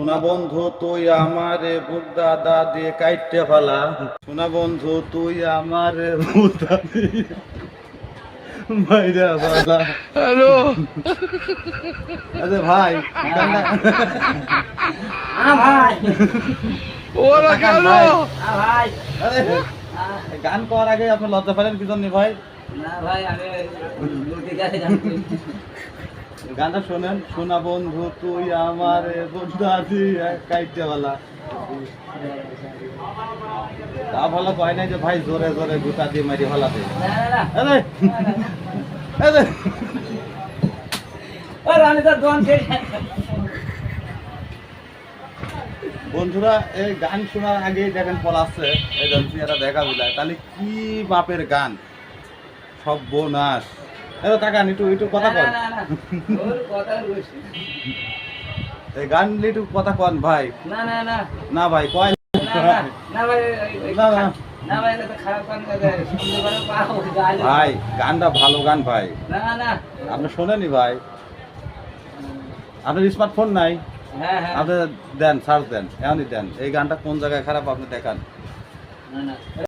সোনা বন্ধু তুই আমারে বুদ্ধা দা দিয়ে কাইটে ফেলা। সোনা বন্ধু তুই আমারে বুদ্ধা দিয়ে মাইরা ফেলা। হ্যালো। আরে ভাই গানটা ওরা কেন? ভাই। গান করার আগে আপনি লজ্জা পেলেন কি জন্য ভাই গানটা শোনেন সোনা বন্ধু তুই আমার বুদ্ধা দিয়ে কাইটে তা ভালো কয় নাই যে ভাই জোরে জোরে গুতা দিয়ে মারি বন্ধুরা এই গান শোনার আগে দেখেন পলাচ্ছে এই চেহারা দেখা বিলায় তাহলে কি বাপের গান? সব বোনাস এত টাকা একটু একটু কথা কন। এই গান একটু কথা কন ভাই। না ভাই কয় না না ভাই গানটা ভালো গান ভাই। আপনি শোনেনি ভাই? আপনার স্মার্টফোন নাই? আপনি দেন সার্চ দেন এমনই দেন। এই গানটা কোন জায়গায় খারাপ আপনি দেখান।